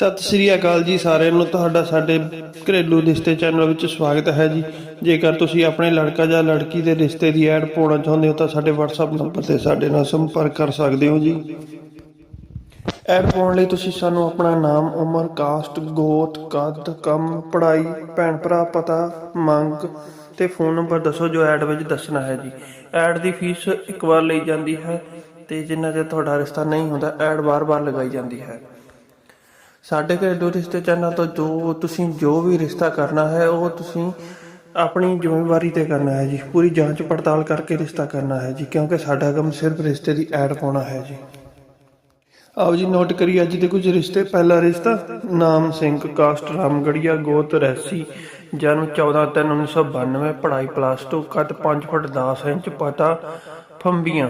ਸਤਿ ਸ੍ਰੀ ਅਕਾਲ ਜੀ ਸਾਰਿਆਂ ਨੂੰ, ਤੁਹਾਡਾ ਸਾਡੇ ਘਰੇਲੂ ਰਿਸ਼ਤੇ ਚੈਨਲ ਵਿੱਚ ਸਵਾਗਤ ਹੈ ਜੀ। ਜੇਕਰ ਤੁਸੀਂ ਆਪਣੇ ਲੜਕਾ ਜਾਂ ਲੜਕੀ ਦੇ ਰਿਸ਼ਤੇ ਦੀ ਐਡ ਪਾਉਣਾ ਚਾਹੁੰਦੇ ਹੋ ਤਾਂ ਸਾਡੇ WhatsApp ਨੰਬਰ ਤੇ ਸਾਡੇ ਨਾਲ ਸੰਪਰਕ ਕਰ ਸਕਦੇ ਹੋ ਜੀ। ਐਡ ਪਾਉਣ ਲਈ ਤੁਸੀਂ ਸਾਨੂੰ ਆਪਣਾ ਨਾਮ, ਉਮਰ, ਕਾਸਟ, ਗੋਤ, ਕੱਦ, ਕੰਮ, ਪੜ੍ਹਾਈ, ਭੈਣ ਭਰਾ, ਪਤਾ, ਮੰਗ ਤੇ ਫੋਨ ਨੰਬਰ ਦੱਸੋ ਜੋ ਐਡ ਵਿੱਚ ਦੱਸਣਾ ਹੈ ਜੀ। ਐਡ ਦੀ ਫੀਸ ਇੱਕ ਵਾਰ ਲਈ ਜਾਂਦੀ ਹੈ ਤੇ ਜਿੰਨਾ ਚਿਰ ਤੁਹਾਡਾ ਰਿਸ਼ਤਾ ਨਹੀਂ ਹੁੰਦਾ, ਐਡ ਵਾਰ-ਵਾਰ ਲਗਾਈ ਜਾਂਦੀ ਹੈ। ਸਾਡੇ ਘਰੇਲੂ ਰਿਸ਼ਤੇ ਚੈਨਲ ਤੋਂ ਜੋ ਤੁਸੀਂ ਜੋ ਵੀ ਰਿਸ਼ਤਾ ਕਰਨਾ ਹੈ, ਉਹ ਤੁਸੀਂ ਆਪਣੀ ਜ਼ਿੰਮੇਵਾਰੀ ਤੇ ਕਰਨਾ ਹੈ ਜੀ। ਪੂਰੀ ਜਾਂਚ ਪੜਤਾਲ ਕਰਕੇ ਰਿਸ਼ਤਾ ਕਰਨਾ ਹੈ ਜੀ, ਕਿਉਂਕਿ ਸਾਡਾ ਕੰਮ ਸਿਰਫ ਰਿਸ਼ਤੇ ਦੀ ਐਡ ਪਾਉਣਾ ਹੈ ਜੀ। ਆਓ ਜੀ, ਨੋਟ ਕਰੀਏ ਅੱਜ ਦੇ ਕੁਝ ਰਿਸ਼ਤੇ। ਪਹਿਲਾ ਰਿਸ਼ਤਾ, ਨਾਮ ਸਿੰਘ, ਕਾਸਟ ਰਾਮਗੜੀਆ, ਗੋਤ ਰੈਸੀ, ਜਨਮ 14/3/1992 ਪੜ੍ਹਾਈ ਪਲੱਸ 2 ਕੱਦ 5 ਫੁੱਟ 10 ਇੰਚ, ਪਤਾ ਫੰਬੀਆਂ।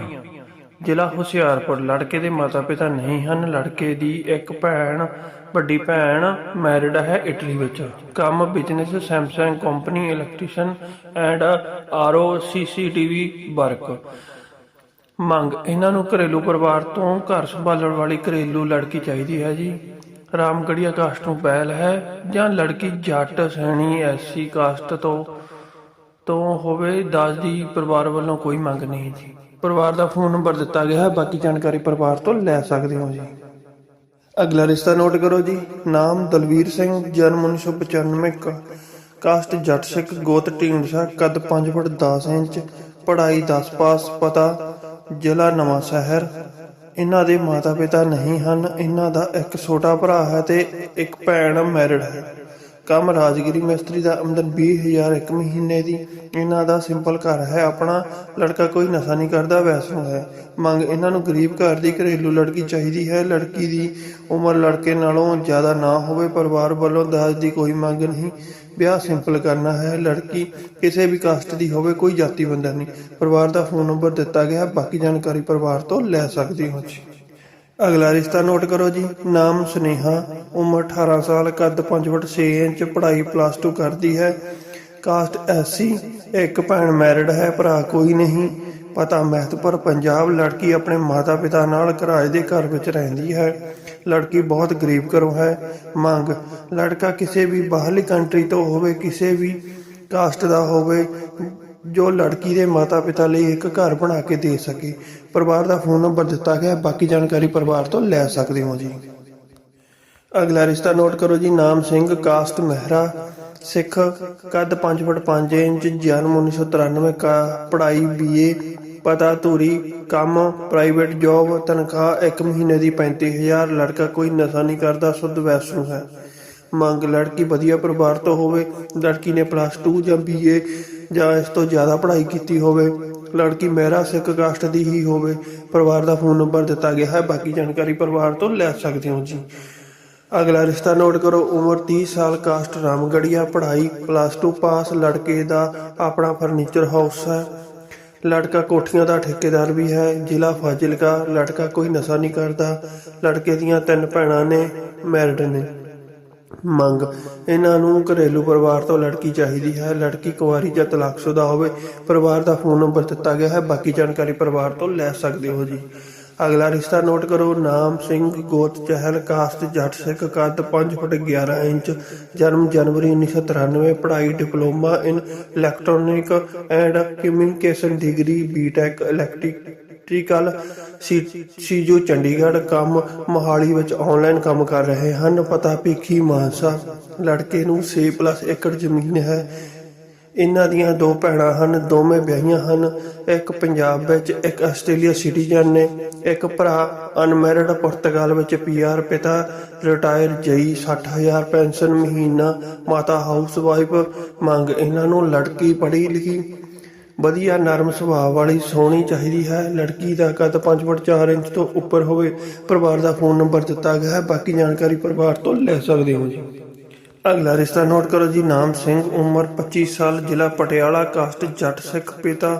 ਜ਼ਿਲ੍ਹਾ ਹੁਸ਼ਿਆਰਪੁਰ, ਲੜਕੇ ਦੇ ਮਾਤਾ-ਪਿਤਾ ਨਹੀਂ ਹਨ, ਲੜਕੇ ਦੀ ਇੱਕ ਭੈਣ, ਵੱਡੀ ਭੈਣ ਮੈਰਿਡ ਹੈ ਇਟਲੀ ਵਿੱਚ। ਕੰਮ business Samsung company electrician and RO CCTV work ਮੰਗ, ਇਹਨਾਂ ਨੂੰ ਘਰੇਲੂ ਪਰਿਵਾਰ ਤੋਂ ਘਰ ਸੰਭਾਲਣ ਵਾਲੀ ਘਰੇਲੂ ਲੜਕੀ ਚਾਹੀਦੀ ਹੈ ਜੀ। ਰਾਮਗੜੀਆ ਕਾਸਟ ਨੂੰ ਪਹਿਲ ਹੈ ਜਾਂ ਲੜਕੀ ਜੱਟ ਸੈਣੀ ਐਸਸੀ ਕਾਸਟ ਤੋਂ ਤੋਂ ਹੋਵੇ ਦਾਸ ਦੀ ਪਰਿਵਾਰ ਵੱਲੋਂ ਕੋਈ ਮੰਗ ਨਹੀਂ ਜੀ। ਪਰਿਵਾਰ ਦਾ ਫੋਨ ਨੰਬਰ ਦਿੱਤਾ ਗਿਆ ਹੈ, ਬਾਕੀ ਜਾਣਕਾਰੀ ਪਰਿਵਾਰ ਤੋਂ ਲੈ ਸਕਦੇ ਹੋ ਜੀ। ਅਗਲਾ ਰਿਸ਼ਤਾ ਨੋਟ ਕਰੋ ਜੀ, ਨਾਮ ਦਲਵੀਰ ਸਿੰਘ, ਜਨਮ 1995 ਕ- ਕਾਸਟ ਜੱਟ ਸਿੱਖ, ਗੋਤ ਢੀਂਡਸਾ ਕੱਦ 5 ਫੁੱਟ 10 ਇੰਚ, ਪੜ੍ਹਾਈ 10 ਪਾਸ, ਪਤਾ ਜ਼ਿਲ੍ਹਾ ਨਵਾਂ ਸ਼ਹਿਰ। ਇਹਨਾਂ ਦੇ ਮਾਤਾ-ਪਿਤਾ ਨਹੀਂ ਹਨ, ਇਹਨਾਂ ਦਾ ਇੱਕ ਛੋਟਾ ਭਰਾ ਹੈ ਤੇ ਇੱਕ ਭੈਣ ਮੈਰਿਡ ਹੈ। ਕੰਮ ਰਾਜਗਿਰੀ ਮਿਸਤਰੀ ਦਾ ਆਮਦਨ 20000 ਇੱਕ ਮਹੀਨੇ ਦੀ। ਇਹਨਾਂ ਦਾ ਸਿੰਪਲ ਘਰ ਹੈ ਆਪਣਾ ਲੜਕਾ ਕੋਈ ਨਸ਼ਾ ਨਹੀਂ ਕਰਦਾ ਵੈਸਨੂੰ ਹੈ। ਮੰਗ ਇਹਨਾਂ ਨੂੰ ਗਰੀਬ ਘਰ ਦੀ ਘਰੇਲੂ ਲੜਕੀ ਚਾਹੀਦੀ ਹੈ। ਲੜਕੀ ਦੀ ਉਮਰ ਲੜਕੇ ਨਾਲੋਂ ਜ਼ਿਆਦਾ ਨਾ ਹੋਵੇ ਪਰਿਵਾਰ ਵੱਲੋਂ ਦਾਜ ਦੀ ਕੋਈ ਮੰਗ ਨਹੀਂ। ਵਿਆਹ ਸਿੰਪਲ ਕਰਨਾ ਹੈ। ਲੜਕੀ ਕਿਸੇ ਵੀ ਕਾਸਟ ਦੀ ਹੋਵੇ ਕੋਈ ਜਾਤੀ ਬੰਦਾ ਨਹੀਂ। ਪਰਿਵਾਰ ਦਾ ਫੋਨ ਨੰਬਰ ਦਿੱਤਾ ਗਿਆ। ਹੈ, ਬਾਕੀ ਜਾਣਕਾਰੀ ਪਰਿਵਾਰ ਤੋਂ ਲੈ ਸਕਦੇ ਹੋ ਜੀ। ਅਗਲਾ ਰਿਸ਼ਤਾ ਨੋਟ ਕਰੋ ਜੀ। ਨਾਮ ਸੁਨੇਹਾ, ਉਮਰ 18 ਸਾਲ, ਕੱਦ 5 ਫੁੱਟ 6 ਇੰਚ, ਪੜ੍ਹਾਈ ਪਲੱਸ 2 ਕਰਦੀ ਹੈ। ਕਾਸਟ ਐਸਸੀ ਇੱਕ ਭੈਣ ਮੈਰਿਡ ਹੈ, ਭਰਾ ਕੋਈ ਨਹੀਂ। ਪਤਾ ਮਹਿਤਪੁਰ, ਪੰਜਾਬ, ਲੜਕੀ ਆਪਣੇ ਮਾਤਾ-ਪਿਤਾ ਨਾਲ ਕਿਰਾਏ ਦੇ ਘਰ ਵਿੱਚ ਰਹਿੰਦੀ ਹੈ। ਲੜਕੀ ਬਹੁਤ ਗਰੀਬ ਘਰੋਂ ਹੈ। ਮੰਗ, ਲੜਕਾ ਕਿਸੇ ਵੀ ਬਾਹਰਲੀ ਕੰਟਰੀ ਤੋਂ ਹੋਵੇ, ਕਿਸੇ ਵੀ ਕਾਸਟ ਦਾ ਹੋਵੇ ਜੋ ਲੜਕੀ ਦੇ ਮਾਤਾ-ਪਿਤਾ ਲਈ ਇੱਕ ਘਰ ਬਣਾ ਕੇ ਦੇ ਸਕੇ। ਪਰਿਵਾਰ ਦਾ ਫੋਨ ਨੰਬਰ ਦਿੱਤਾ ਗਿਆ। ਬਾਕੀ ਜਾਣਕਾਰੀ ਪਰਿਵਾਰ ਤੋਂ ਲੈ ਸਕਦੇ ਹੋ ਜੀ। ਅਗਲਾ ਰਿਸ਼ਤਾ ਨੋਟ ਕਰੋ ਜੀ। ਨਾਮ ਸਿੰਘ, ਕਾਸਟ ਮਹਿਰਾ, ਸਿੱਖ, ਕੱਦ 5 ਫੁੱਟ 5 ਇੰਚ, ਜਨਮ 1993 ਕਾ, ਪੜ੍ਹਾਈ ਬੀਏ, ਪਤਾ ਧੂਰੀ, ਕੰਮ, ਪ੍ਰਾਈਵੇਟ ਜੌਬ, ਤਨਖਾਹ 1 ਮਹੀਨੇ ਦੀ 35000 ਲੜਕਾ ਕੋਈ ਨਸ਼ਾ ਨਹੀਂ ਕਰਦਾ, ਸ਼ੁੱਧ ਵੈਸੂ ਹੈ। ਮੰਗ, ਲੜਕੀ ਵਧੀਆ ਪਰਿਵਾਰ ਤੋਂ ਹੋਵੇ। ਲੜਕੀ ਨੇ ਪਲੱਸ 2 ਜਾਂ ਬੀਏ ਜਾਂ ਇਸ ਤੋਂ ਜ਼ਿਆਦਾ ਪੜ੍ਹਾਈ ਕੀਤੀ ਹੋਵੇ, ਲੜਕੀ ਮਹਿਰਾ ਸਿੱਖ ਕਾਸਟ ਦੀ ਹੀ ਹੋਵੇ, ਪਰਿਵਾਰ ਦਾ ਫੋਨ ਨੰਬਰ ਦਿੱਤਾ ਗਿਆ ਹੈ, ਬਾਕੀ ਜਾਣਕਾਰੀ ਪਰਿਵਾਰ ਤੋਂ ਲੈ ਸਕਦੇ ਹੋ ਜੀ। ਅਗਲਾ ਰਿਸ਼ਤਾ ਨੋਟ ਕਰੋ, ਉਮਰ 30 ਸਾਲ, ਕਾਸਟ ਰਾਮਗੜੀਆ ਪੜ੍ਹਾਈ ਪਲੱਸ 2 ਪਾਸ ਲੜਕੇ ਦਾ ਆਪਣਾ ਫਰਨੀਚਰ ਹਾਊਸ ਹੈ। ਲੜਕਾ ਕੋਠੀਆਂ ਦਾ ਠੇਕੇਦਾਰ ਵੀ ਹੈ, ਜ਼ਿਲ੍ਹਾ ਫਾਜ਼ਿਲਕਾ, ਲੜਕਾ ਕੋਈ ਨਸ਼ਾ ਨਹੀਂ ਕਰਦਾ, ਲੜਕੇ ਦੀਆਂ ਤਿੰਨ ਭੈਣਾਂ ਨੇ ਮੈਰਿਡ ਨੇ। ਮੰਗ। ਇਹਨਾਂ ਨੂੰ ਘਰੇਲੂ ਪਰਿਵਾਰ ਤੋਂ ਲੜਕੀ ਚਾਹੀਦੀ ਹੈ। ਲੜਕੀ ਕੁਆਰੀ ਜਾਂ ਤਲਾਕਸ਼ੁਦਾ ਹੋਵੇ, ਪਰਿਵਾਰ ਦਾ ਫੋਨ ਨੰਬਰ ਦਿੱਤਾ ਗਿਆ ਹੈ। ਬਾਕੀ ਜਾਣਕਾਰੀ ਪਰਿਵਾਰ ਤੋਂ ਲੈ ਸਕਦੇ ਹੋ ਜੀ। ਅਗਲਾ ਰਿਸ਼ਤਾ ਨੋਟ ਕਰੋ। ਨਾਮ ਸਿੰਘ, ਗੋਤ, ਚਹਿਲ ਕਾਸਟ ਜੱਟ, ਸਿੱਖ, ਕੱਦ 5 ਫੁੱਟ 11 ਇੰਚ, ਜਨਮ ਜਨਵਰੀ 1993 ਪੜ੍ਹਾਈ, diploma in electronic and communication degree, BTech electrical ਸੀਜੂ Chandigarh ਕੰਮ ਮੋਹਾਲੀ ਵਿੱਚ ਆਨਲਾਈਨ ਕੰਮ ਕਰ ਰਹੇ ਹਨ। ਪਤਾ ਭੀਖੀ ਮਾਨਸਾ ਲੜਕੇ ਨੂੰ 6+ ਏਕੜ ਜ਼ਮੀਨ ਹੈ। ਇਹਨਾਂ ਦੀਆਂ ਦੋ ਭੈਣਾਂ ਹਨ, ਦੋਵੇਂ ਵਿਆਹੀਆਂ ਹਨ। ਇੱਕ ਪੰਜਾਬ ਵਿੱਚ, ਇੱਕ ਆਸਟ੍ਰੇਲੀਆ ਸਿਟੀਜ਼ਨ ਨੇ। ਇੱਕ ਭਰਾ ਅਨਮੈਰਿਡ ਪੁਰਤਗਾਲ ਵਿੱਚ ਪੀਆਰ ਪਿਤਾ ਰਿਟਾਇਰ ਜਈ 60000 ਪੈਨਸ਼ਨ ਮਹੀਨਾ, ਮਾਤਾ ਹਾਊਸ ਵਾਈਫ ਮੰਗ ਇਹਨਾਂ ਨੂੰ ਲੜਕੀ ਪੜ੍ਹੀ ਲਿਖੀ ਵਧੀਆ ਨਰਮ ਸੁਭਾਅ ਵਾਲੀ ਸੋਹਣੀ ਚਾਹੀਦੀ ਹੈ। ਲੜਕੀ ਦਾ ਕੱਦ 5 ਫੁੱਟ 4 ਇੰਚ ਤੋਂ ਉੱਪਰ ਹੋਵੇ, ਪਰਿਵਾਰ ਦਾ ਫੋਨ ਨੰਬਰ ਦਿੱਤਾ ਗਿਆ ਹੈ। ਬਾਕੀ ਜਾਣਕਾਰੀ ਪਰਿਵਾਰ ਤੋਂ ਲੈ ਸਕਦੇ ਹੋ ਜੀ। ਅਗਲਾ ਰਿਸ਼ਤਾ ਨੋਟ ਕਰੋ ਜੀ। ਨਾਮ ਸਿੰਘ, ਉਮਰ 25 ਸਾਲ, ਜ਼ਿਲ੍ਹਾ ਪਟਿਆਲਾ, ਕਾਸਟ ਜੱਟ ਸਿੱਖ ਪਿਤਾ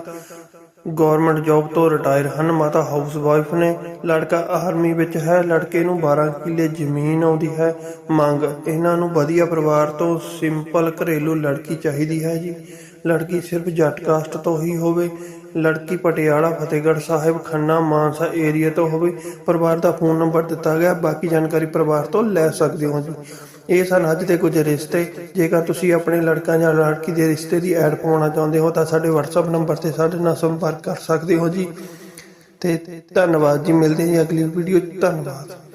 ਗਵਰਨਮੈਂਟ ਜੌਬ ਤੋਂ ਰਿਟਾਇਰ ਹਨ। ਮਾਤਾ ਹਾਊਸ ਵਾਈਫ ਨੇ। ਲੜਕਾ ਆਰਮੀ ਵਿੱਚ ਹੈ। ਲੜਕੇ ਨੂੰ 12 ਕਿੱਲੇ ਜ਼ਮੀਨ ਆਉਂਦੀ ਹੈ। ਮੰਗ, ਇਹਨਾਂ ਨੂੰ ਵਧੀਆ ਪਰਿਵਾਰ ਤੋਂ ਸਿੰਪਲ ਘਰੇਲੂ ਲੜਕੀ ਚਾਹੀਦੀ ਹੈ ਜੀ। ਲੜਕੀ ਸਿਰਫ ਜੱਟ ਕਾਸਟ ਤੋਂ ਹੀ ਹੋਵੇ, ਲੜਕੀ ਪਟਿਆਲਾ, ਫਤਿਹਗੜ੍ਹ ਸਾਹਿਬ, ਖੰਨਾ, ਮਾਨਸਾ ਏਰੀਆ ਤੋਂ ਹੋਵੇ, ਪਰਿਵਾਰ ਦਾ ਫੋਨ ਨੰਬਰ ਦਿੱਤਾ ਗਿਆ, ਬਾਕੀ ਜਾਣਕਾਰੀ ਪਰਿਵਾਰ ਤੋਂ ਲੈ ਸਕਦੇ ਹੋ ਜੀ। ਇਹ ਸਨ ਅੱਜ ਦੇ ਕੁਝ ਰਿਸ਼ਤੇ। ਜੇਕਰ ਤੁਸੀਂ ਆਪਣੇ ਲੜਕਾ ਜਾਂ ਲੜਕੀ ਦੇ ਰਿਸ਼ਤੇ ਦੀ ਐਡ ਪਾਉਣਾ ਚਾਹੁੰਦੇ ਹੋ, ਤਾਂ ਸਾਡੇ WhatsApp ਨੰਬਰ ਤੇ ਸਾਡੇ ਨਾਲ ਸੰਪਰਕ ਕਰ ਸਕਦੇ ਹੋ ਜੀ। ਤੇ ਧੰਨਵਾਦ ਜੀ, ਮਿਲਦੇ ਹਾਂ ਜੀ ਅਗਲੀ ਵੀਡੀਓ 'ਚ। ਧੰਨਵਾਦ।